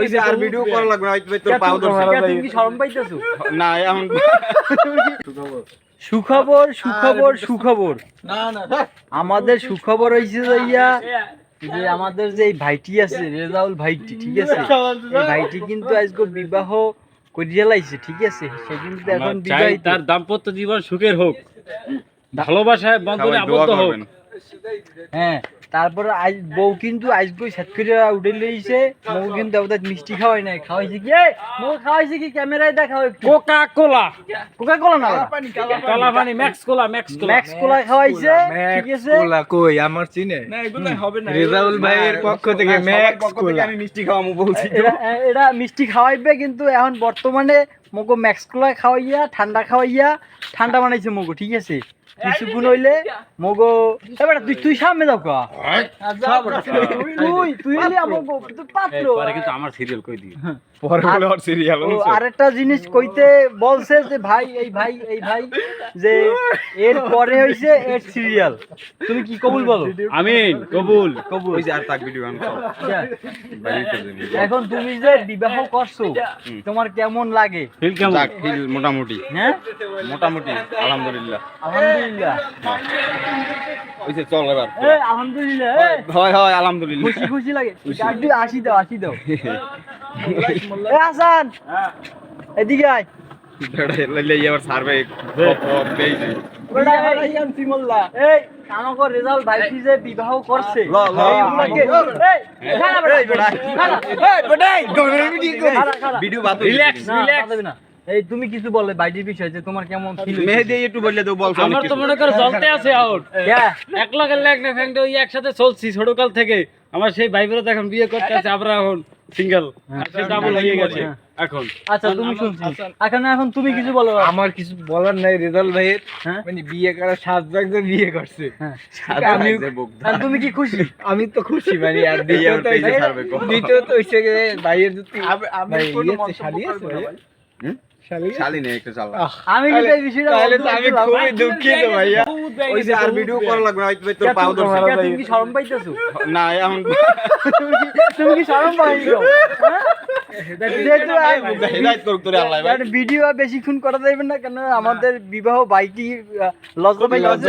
ওই যে আর ভিডিও করা লাগবে না তোর পাও তুমি কি শরম পাইতেছো? না এখন সুখবর। সুখবর সুখবর আমাদের সুখবর হয়েছে যাইয়া যে আমাদের যে ভাইটি আছে রেজাউল ভাইটি ঠিক আছে? এই ভাইটি কিন্তু আজকে বিবাহ করিয়া লাইছে ঠিক আছে? সে কিন্তু এখন তার দাম্পত্য জীবন সুখের হোক ভালোবাসায় বন্ধনে আবদ্ধ হোক। হ্যাঁ তারপরে আজ বউ কিন্তু আজকে সাত করে উঠে লইছে। বউ কিন্তু আমাদের মিষ্টি খাওয়াই নাই। খাওয়াইছে কি? বউ খাওয়াইছে কি? ক্যামেরায় দেখাও একটু। কোকা কোলা কোকা কোলা না? কালা পানি Max cola Max cola Max cola খাওয়াইছে ঠিক আছে? কোলা কই? আমার চিনে? না এগুলো হবে না রেজাউল ভাইয়ের পক্ষ থেকে ম্যাক্স কোলা আমি মিষ্টি খাওয়ামু বলছি। এরা মিষ্টি খাওয়াইবে কিন্তু এখন বর্তমানে মগো ম্যাক্স কোলা খাওয়াইয়া ঠান্ডা খাওয়াইয়া ঠান্ডা বানাইছে মগো ঠিক আছে? কিছুক্ষণ হইলে মগো এবার তুই তুই সামনে যাও কা তুই তুই হইলে আমগো তুই পাত্র। পরে কিন্তু আমার সিরিয়াল কই দিই পরে বলে ওর সিরিয়াল আরেকটা জিনিস কইতে বলছে যে ভাই এই ভাই এই ভাই যে এর পরে হইছে এর সিরিয়াল তুমি কি কবুল বলো? আমিন কবুল। কবুল। ওই যে আর তাক ভিডিও আচ্ছা। এখন তুমি যে বিবাহ করছ তোমার কেমন লাগে? ফিল কেমন? ফিল মোটামুটি। হ্যাঁ? মোটামুটি আলহামদুলিল্লাহ। আলহামদুলিল্লাহ। ওই যে চল এবার এ আলহামদুলিল্লাহ হয় হয় আলহামদুলিল্লাহ। খুশি খুশি লাগে। একটু আসি দাও আসি দাও এ হাসান! এদিকে আয়। লইলে আবার সার্ভে এই। আমাকে রেজাল্ট ভাইটি যে বিবাহ করছে? ল, ল। এইগুলাকে- এই, না, না। তুমি কিছু বললে বাইটির বিষয়ে যে তোমার কেমন ফিল মেহেদি একটু বললে তো বল আমার তো মনে করে জ্বলতে আছে আউট এক লাখ এক লাখ ফ্যাংটা ওই একসাথে চলছি ছোটকাল থেকে। আমার সেই ভাই বোরা এখন বিয়ে করতে আছে আমরা এখন সিঙ্গেল সে ডাবল হয়ে গেছে এখন। আচ্ছা তুমি শুনছি। এখন এখন তুমি কিছু বলো। আমার কিছু বলার নাই রেজাউল ভাইয়ের। হ্যাঁ? মানে বিয়ে করা সাত ভাগতে বিয়ে করছে। হ্যাঁ। আমি আর তুমি কি খুশি? আমি তো খুশি মানে আর আমার পেজে হইছে- গিয়ে ভাইয়ের যদি ভাই ইয়ে আছে, শালি আছে? শালি শালি নেই একটু চালা। আমি বিষয়টা তাহলে তো আমি খুবই দুঃখিত ভাইয়া। ওই যে আর ভিডিও করা লাগবে না তোর পাও তুমি- ধরছে তুমি কি শরম পাইতেছো? না এখন তুমি কি শরম পাইছো? হ্যাঁ? ভাই। আর ভিডিও বেশিক্ষণ করা যাবে না কেন আমাদের বিবাহ বাইটি লজ্জা পাই লজ্জা?